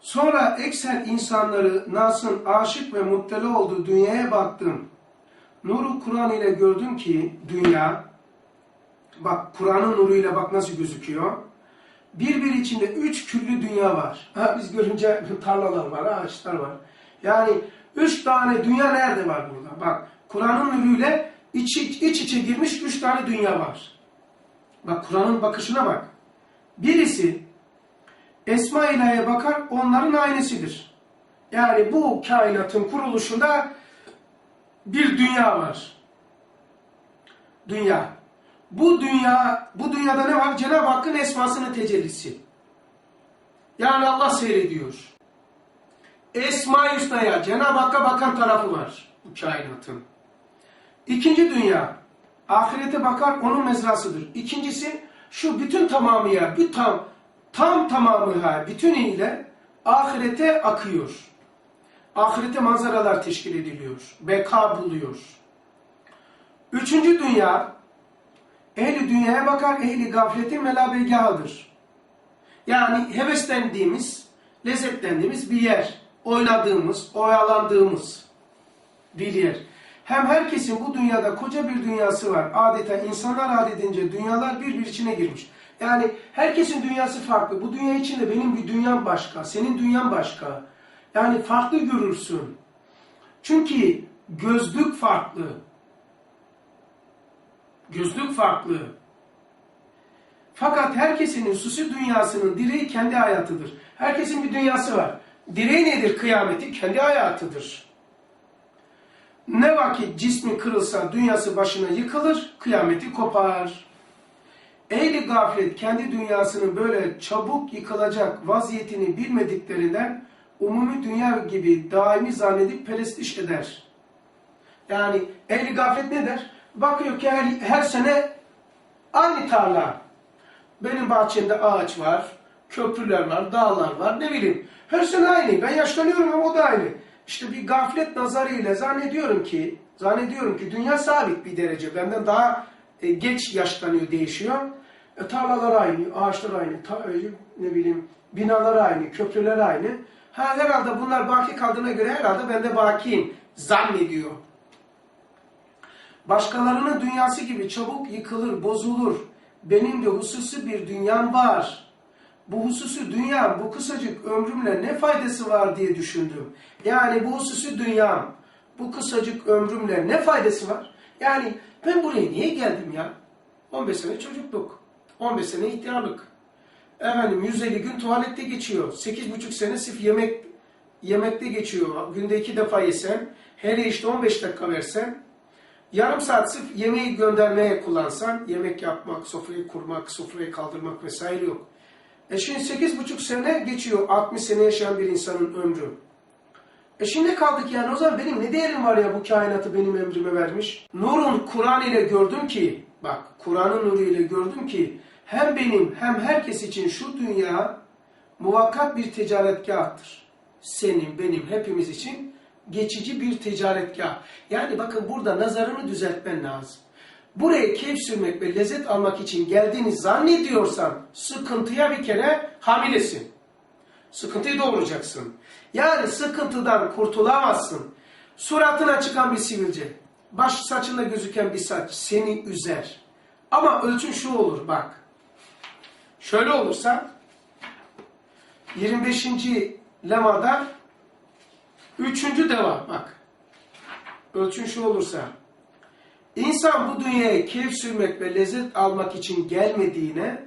Sonra ekser insanları nasın aşık ve muttali olduğu dünyaya baktım. Nuru Kur'an ile gördüm ki dünya, bak Kur'an'ın nuruyla bak nasıl gözüküyor. Birbiri içinde üç küllü dünya var. Ha, biz görünce tarlalar var, ağaçlar var. Yani üç tane dünya nerede var burada? Bak Kur'an'ın nuruyla iç, iç içe girmiş üç tane dünya var. Bak Kur'an'ın bakışına bak. Birisi Esma ilahiye bakar onların aynısıdır. Yani bu kainatın kuruluşunda bir dünya var. Dünya. Bu dünya, bu dünyada ne var? Cenab-ı Hakk'ın esmasının tecellisi. Yani Allah seyrediyor. Esma-i Hüsna'ya, Cenab-ı Hakk'a bakan tarafı var bu kainatın. İkinci dünya, ahirete bakar onun mezrasıdır. İkincisi şu bütün tamamıya, bir tam, tam tamamıyla, bütünüyle ahirete akıyor. Ahirete manzaralar teşkil ediliyor, beka buluyor. Üçüncü dünya, ehli dünyaya bakar, ehli gafletin melabegahıdır. Yani heveslendiğimiz, lezzetlendiğimiz bir yer, oynadığımız, oyalandığımız bir yer. Hem herkesin bu dünyada koca bir dünyası var. Adeta insanlar adedince dünyalar birbir içine girmiş. Yani herkesin dünyası farklı. Bu dünya içinde benim bir dünyam başka, senin dünyan başka. Yani farklı görürsün. Çünkü gözlük farklı. Gözlük farklı. Fakat herkesin hususi dünyasının direği kendi hayatıdır. Herkesin bir dünyası var. Direği nedir? Kıyameti kendi hayatıdır. Ne vakit cismi kırılsa dünyası başına yıkılır, kıyameti kopar. Ehli gaflet kendi dünyasının böyle çabuk yıkılacak vaziyetini bilmediklerinden umumi dünya gibi daimi zannedip perestiş eder. Yani ehli gaflet ne der? Bakıyor ki her, her sene aynı tarla. Benim bahçemde ağaç var, köprüler var, dağlar var, ne bileyim. Her sene aynı. Ben yaşlanıyorum ama o da aynı. İşte bir gaflet nazarıyla zannediyorum ki, zannediyorum ki dünya sabit bir derece. Benden daha e, geç yaşlanıyor, değişiyor. E, tarlalar aynı, ağaçlar aynı, ta, e, ne bileyim binalar aynı, köprüler aynı. Ha herhalde bunlar baki kaldığına göre herhalde ben de bakiyim zannediyor. Başkalarının dünyası gibi çabuk yıkılır, bozulur. Benim de hususi bir dünyam var. Bu hususi dünya, bu kısacık ömrümle ne faydası var diye düşündüm. Yani bu hususi dünyam, bu kısacık ömrümle ne faydası var? Yani ben buraya niye geldim ya? 15 sene çocukluk, 15 sene ihtiyarlık. Efendim 150 gün tuvalette geçiyor. 8,5 sene sırf yemek yemekte geçiyor. Günde iki defa yesen, hele işte 15 dakika versen, yarım saat sırf yemeği göndermeye kullansan, yemek yapmak, sofrayı kurmak, sofrayı kaldırmak vesaire yok. E şimdi 8,5 sene geçiyor 60 sene yaşayan bir insanın ömrü. E şimdi kaldık yani o zaman benim ne değerim var ya bu kainatı benim emrime vermiş. Nurun Kur'an ile gördüm ki, bak Kur'an'ın nuru ile gördüm ki hem benim hem herkes için şu dünya muvakkat bir ticaretgahtır. Senin, benim, hepimiz için geçici bir ticaretgah. Yani bakın burada nazarını düzeltmen lazım. Buraya keyif sürmek ve lezzet almak için geldiğini zannediyorsan sıkıntıya bir kere hamilesin. Sıkıntıyı doğuracaksın. Yani sıkıntıdan kurtulamazsın. Suratına çıkan bir sivilce, baş saçında gözüken bir saç seni üzer. Ama ölçün şu olur bak. Şöyle olursa 25. lemada 3. deva bak. Ölçün şu olursa İnsan bu dünyaya keyif sürmek ve lezzet almak için gelmediğine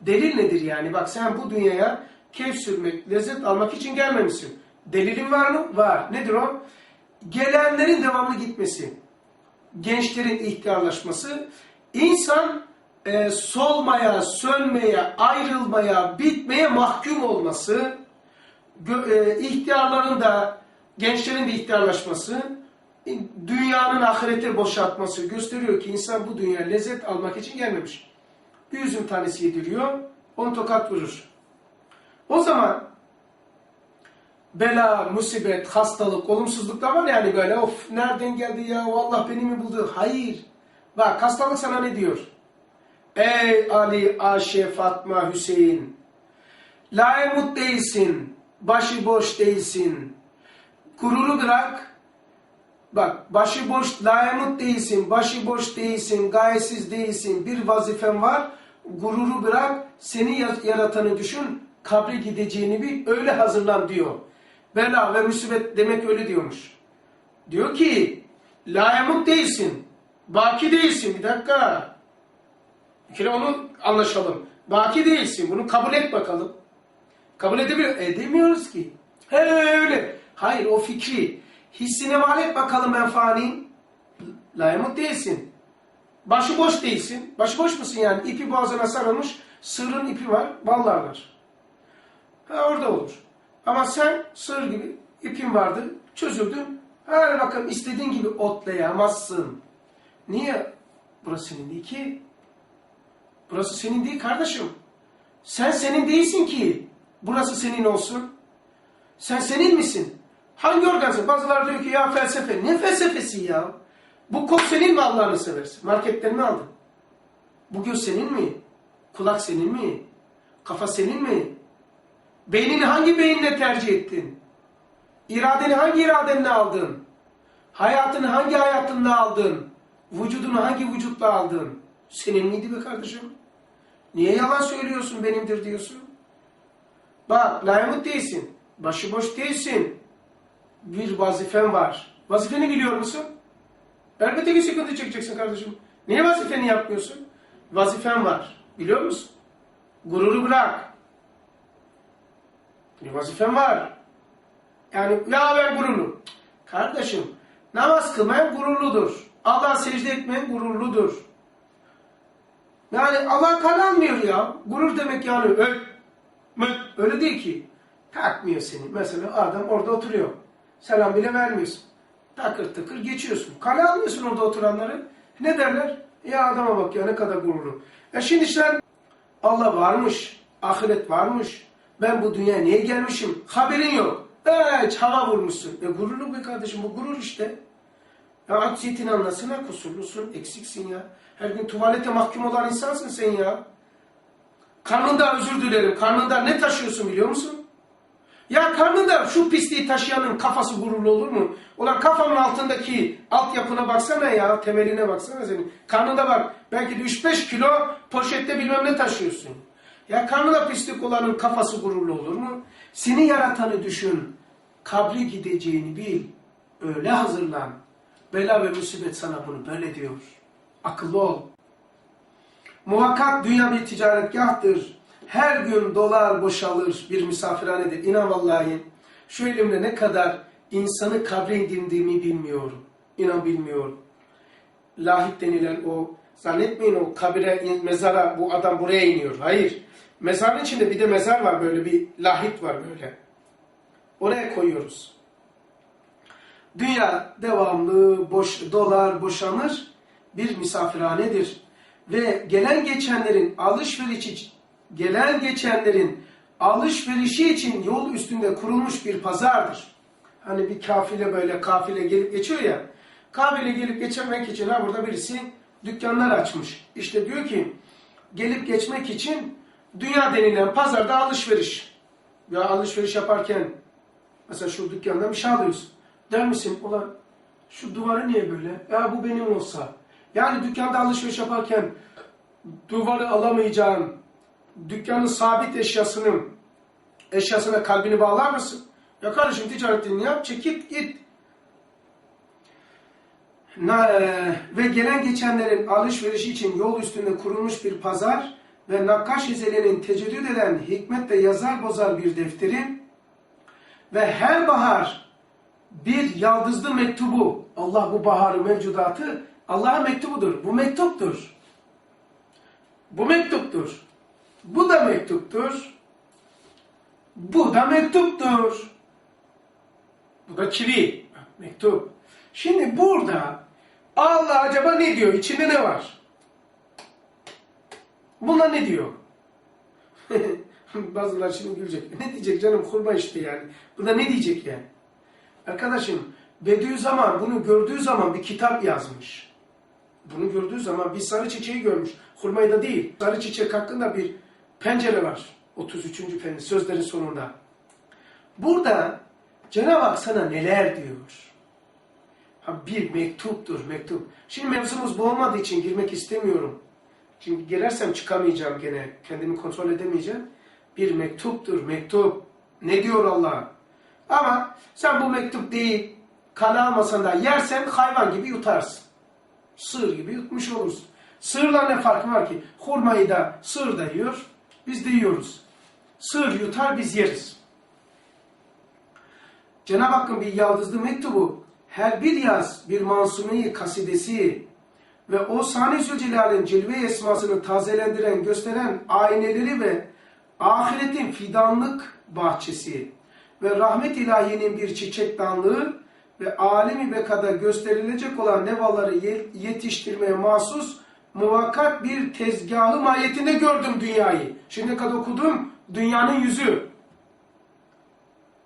delil nedir yani? Bak sen bu dünyaya keyif sürmek, lezzet almak için gelmemişsin. Delilin var mı? Var. Nedir o? Gelenlerin devamlı gitmesi. Gençlerin ihtiyarlaşması. İnsan e, solmaya, sönmeye, ayrılmaya, bitmeye mahkum olması. E, ihtiyarların da, gençlerin de ihtiyarlaşması dünyanın ahirete boşaltması gösteriyor ki insan bu dünya lezzet almak için gelmemiş. Bir üzüm tanesi yediriyor, on tokat vurur. O zaman bela, musibet, hastalık, olumsuzluk da var yani böyle of nereden geldi ya Allah beni mi buldu? Hayır. Bak hastalık sana ne diyor? Ey Ali, Ayşe, Fatma, Hüseyin. Laimut değilsin. başıboş değilsin. Gururu bırak. Bak başıboş layamut değilsin, başıboş değilsin, gayesiz değilsin. Bir vazifen var. Gururu bırak, seni ya- yaratanı düşün, kabre gideceğini bil, öyle hazırlan diyor. Bela ve musibet demek öyle diyormuş. Diyor ki, layamut değilsin, baki değilsin. Bir dakika. Bir kere onu anlaşalım. Baki değilsin, bunu kabul et bakalım. Kabul edebiliyor. Edemiyoruz ki. He öyle. Hayır o fikri. Hissine mal et bakalım ben faniyim. Layamut değilsin. Başıboş değilsin. Başıboş musun yani? İpi boğazına sarılmış. Sığırın ipi var. Ballarlar. Ha orada olur. Ama sen sığır gibi ipin vardı. Çözüldün. Her bakın istediğin gibi otlayamazsın. Niye? Burası senin değil ki. Burası senin değil kardeşim. Sen senin değilsin ki. Burası senin olsun. Sen senin misin? Hangi organsın? Bazıları diyor ki ya felsefe. Ne felsefesi ya? Bu kol senin mi Allah'ını seversin? Marketten mi aldın? Bu göz senin mi? Kulak senin mi? Kafa senin mi? Beynini hangi beyinle tercih ettin? İradeni hangi iradenle aldın? Hayatını hangi hayatınla aldın? Vücudunu hangi vücutla aldın? Senin miydi be kardeşim? Niye yalan söylüyorsun benimdir diyorsun? Bak layamut değilsin. Başıboş değilsin. Bir vazifen var. Vazifeni biliyor musun? Elbette ki sıkıntı çekeceksin kardeşim. Niye vazifeni yapmıyorsun? Vazifen var. Biliyor musun? Gururu bırak. Bir vazifen var. Yani ya ben gururlu. Kardeşim namaz kılmayan gururludur. Allah secde etmeyen gururludur. Yani Allah kan almıyor ya. Gurur demek yani öl, mü, öyle değil ki. Takmıyor seni. Mesela adam orada oturuyor. Selam bile vermiyorsun. Takır tıkır geçiyorsun. Kale almıyorsun orada oturanları. Ne derler? Ya adama bak ya ne kadar gururlu. E şimdi sen Allah varmış. Ahiret varmış. Ben bu dünyaya niye gelmişim? Haberin yok. Evet hava vurmuşsun. E gururlu be kardeşim bu gurur işte. Ya aksiyetini anlasana kusurlusun, eksiksin ya. Her gün tuvalete mahkum olan insansın sen ya. Karnında özür dilerim. Karnında ne taşıyorsun biliyor musun? Ya karnında şu pisliği taşıyanın kafası gururlu olur mu? Ulan kafanın altındaki altyapına baksana ya, temeline baksana senin. Karnında bak, belki de 3-5 kilo poşette bilmem ne taşıyorsun. Ya karnında pislik olanın kafası gururlu olur mu? Seni yaratanı düşün. Kabri gideceğini bil. Öyle hazırlan. Bela ve musibet sana bunu böyle diyor. Akıllı ol. Muhakkak dünya bir ticaretgahtır. Her gün dolar boşalır bir misafirhanedir. İnan vallahi şu elimle ne kadar insanı kabre indirdiğimi bilmiyorum. İnan bilmiyorum. Lahit denilen o zannetmeyin o kabire mezara bu adam buraya iniyor. Hayır. Mezarın içinde bir de mezar var böyle bir lahit var böyle. Oraya koyuyoruz. Dünya devamlı boş, dolar boşanır bir misafirhanedir. Ve gelen geçenlerin alışverişi gelen geçenlerin alışverişi için yol üstünde kurulmuş bir pazardır. Hani bir kafile böyle kafile gelip geçiyor ya. Kafile gelip geçirmek için ha burada birisi dükkanlar açmış. İşte diyor ki gelip geçmek için dünya denilen pazarda alışveriş. Ya alışveriş yaparken Mesela şu dükkandan bir şey alıyorsun. Der misin ulan şu duvarı niye böyle? Ya bu benim olsa. Yani dükkanda alışveriş yaparken duvarı alamayacağın dükkanın sabit eşyasının eşyasına kalbini bağlar mısın? Ya kardeşim ticaretini yap, çekip git. Na, e, ve gelen geçenlerin alışverişi için yol üstünde kurulmuş bir pazar ve nakkaş izelenin teceddüd eden hikmetle yazar bozar bir defterin ve her bahar bir yaldızlı mektubu, Allah bu baharı mevcudatı Allah'a mektubudur. Bu mektuptur. Bu mektuptur. Bu da mektuptur. Bu da mektuptur. Bu da kivi. Mektup. Şimdi burada Allah acaba ne diyor? İçinde ne var? Buna ne diyor? Bazılar şimdi gülecek. Ne diyecek canım kurban işte yani. Burada ne diyecek yani? Arkadaşım Bediüzzaman bunu gördüğü zaman bir kitap yazmış. Bunu gördüğü zaman bir sarı çiçeği görmüş. Hurmayı da değil. Sarı çiçek hakkında bir pencere var. 33. pencere sözlerin sonunda. Burada Cenab-ı Hak sana neler diyor? Ha, bir mektuptur, mektup. Şimdi mevzumuz bu olmadığı için girmek istemiyorum. Çünkü girersem çıkamayacağım gene. Kendimi kontrol edemeyeceğim. Bir mektuptur, mektup. Ne diyor Allah? Ama sen bu mektup değil, kan almasan da yersen hayvan gibi yutarsın. Sığır gibi yutmuş olursun. Sığırla ne farkı var ki? Hurmayı da sığır da yiyor, biz de yiyoruz. Sığır yutar, biz yeriz. Cenab-ı Hakk'ın bir yaldızlı mektubu, her bir yaz bir mansumeyi kasidesi ve o Sani Zülcelal'in cilve esmasını tazelendiren, gösteren ayneleri ve ahiretin fidanlık bahçesi ve rahmet ilahinin bir çiçek danlığı ve alemi bekada gösterilecek olan nevaları ye- yetiştirmeye mahsus muvakkat bir tezgahı mahiyetinde gördüm dünyayı. Şimdi kadar okudum dünyanın yüzü.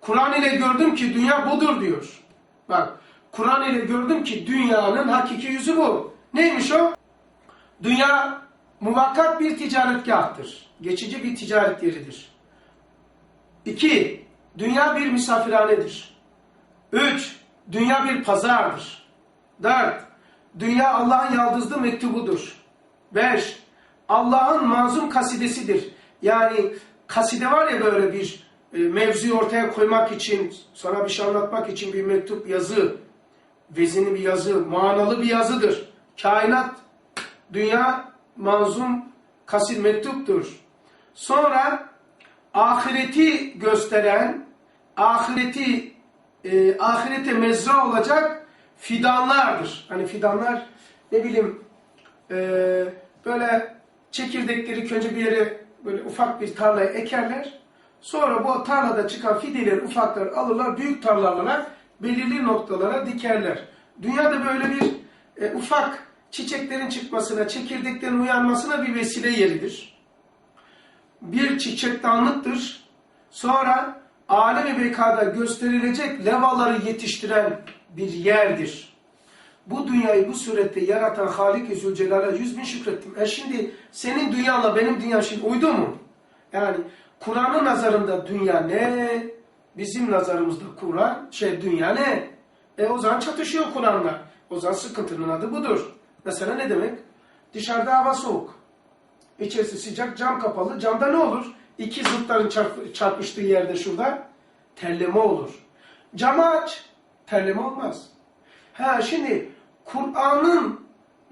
Kur'an ile gördüm ki dünya budur diyor. Bak Kur'an ile gördüm ki dünyanın hakiki yüzü bu. Neymiş o? Dünya muvakkat bir ticaretgahtır. Geçici bir ticaret yeridir. İki, dünya bir misafirhanedir. Üç, dünya bir pazardır. Dört, dünya Allah'ın yaldızlı mektubudur. Beş, Allah'ın manzum kasidesidir. Yani kaside var ya böyle bir e, mevzuyu ortaya koymak için, sana bir şey anlatmak için bir mektup yazı, vezini bir yazı, manalı bir yazıdır. Kainat, dünya manzum kasid mektuptur. Sonra ahireti gösteren, ahireti e, ahirete mezra olacak fidanlardır. Hani fidanlar ne bileyim e, böyle çekirdekleri önce bir yere böyle ufak bir tarlaya ekerler. Sonra bu tarlada çıkan fideleri ufaklar alırlar, büyük tarlalara belirli noktalara dikerler. Dünyada böyle bir e, ufak çiçeklerin çıkmasına, çekirdeklerin uyanmasına bir vesile yeridir. Bir çiçek danlıktır. Sonra alem-i bekada gösterilecek levaları yetiştiren bir yerdir. Bu dünyayı bu surette yaratan Halik-i Zülcelal'e yüz bin şükrettim. E şimdi senin dünyanla benim dünyam şimdi uydu mu? Yani Kur'an'ın nazarında dünya ne? Bizim nazarımızda Kur'an, şey dünya ne? E o zaman çatışıyor Kur'an'la. O zaman sıkıntının adı budur. Mesela ne demek? Dışarıda hava soğuk. İçerisi sıcak, cam kapalı. Camda ne olur? İki zıtların çarp- çarpıştığı yerde şurada terleme olur. Camı aç, terleme olmaz. Ha şimdi Kur'an'ın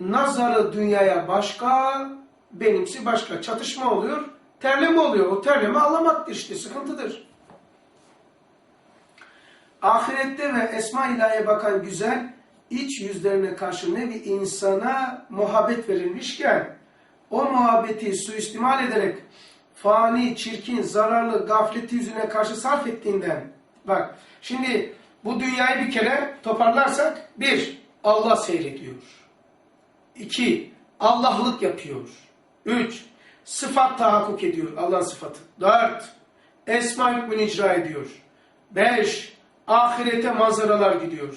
nazarı dünyaya başka, benimsi başka. Çatışma oluyor, terleme oluyor. O terleme ağlamaktır işte, sıkıntıdır. Ahirette ve esma ilahiye bakan güzel iç yüzlerine karşı ne bir insana muhabbet verilmişken o muhabbeti suistimal ederek fani, çirkin, zararlı, gafleti yüzüne karşı sarf ettiğinden bak şimdi bu dünyayı bir kere toparlarsak bir, Allah seyrediyor. İki, Allah'lık yapıyor. Üç, sıfat tahakkuk ediyor. Allah'ın sıfatı. Dört, esma hükmünü icra ediyor. Beş, ahirete manzaralar gidiyor.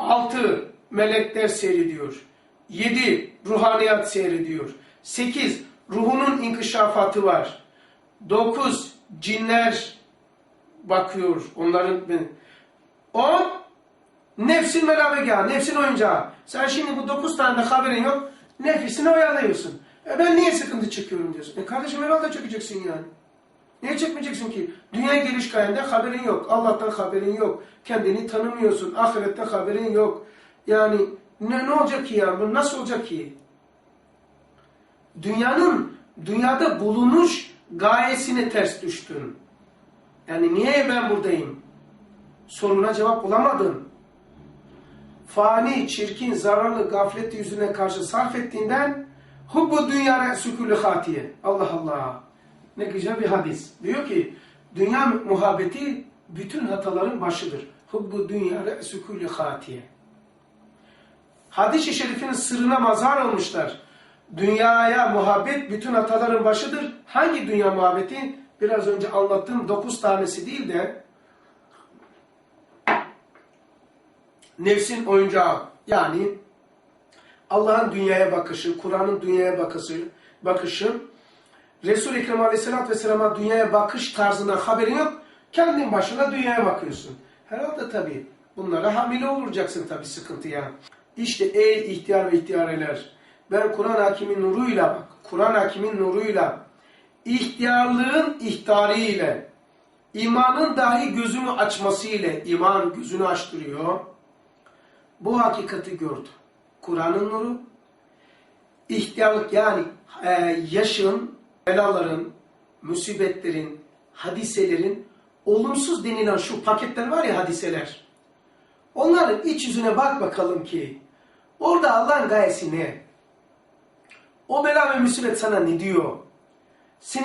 Altı, melekler seyrediyor. Yedi, ruhaniyat seyrediyor. Sekiz, ruhunun inkişafatı var. Dokuz, cinler bakıyor. Onların on, nefsin melavega, nefsin oyuncağı. Sen şimdi bu dokuz tane de haberin yok. Nefisini oyalıyorsun. E ben niye sıkıntı çekiyorum diyorsun. E kardeşim herhalde çekeceksin yani. Niye çekmeyeceksin ki? Dünya geliş gayende haberin yok. Allah'tan haberin yok. Kendini tanımıyorsun. Ahirette haberin yok. Yani ne, ne olacak ki ya? Bu nasıl olacak ki? Dünyanın, dünyada bulunuş gayesine ters düştün. Yani niye ben buradayım? Soruna cevap bulamadın. Fani, çirkin, zararlı gaflet yüzüne karşı sarf ettiğinden hubbu dünya sükülü hatiye. Allah Allah. Ne güzel bir hadis. Diyor ki dünya muhabbeti bütün hataların başıdır. Hubbu dünya sükülü hatiye. Hadis-i şerifin sırrına mazhar olmuşlar. Dünyaya muhabbet bütün hataların başıdır. Hangi dünya muhabbeti? Biraz önce anlattığım dokuz tanesi değil de nefsin oyuncağı. Yani Allah'ın dünyaya bakışı, Kur'an'ın dünyaya bakışı, bakışı Resul-i Ekrem Aleyhisselatü Vesselam'a dünyaya bakış tarzına haberin yok. Kendin başına dünyaya bakıyorsun. Herhalde tabii bunlara hamile olacaksın tabii sıkıntıya. İşte ey ihtiyar ve ihtiyareler ben Kur'an hakimin nuruyla bak. Kur'an hakimin nuruyla ihtiyarlığın ihtariyle imanın dahi gözünü açmasıyla iman gözünü açtırıyor. Bu hakikati gördü. Kur'an'ın nuru ihtiyarlık yani e, yaşın, belaların, musibetlerin, hadiselerin olumsuz denilen şu paketler var ya hadiseler. Onların iç yüzüne bak bakalım ki orada Allah'ın gayesi ne? O bela ve musibet sana ne diyor? Seni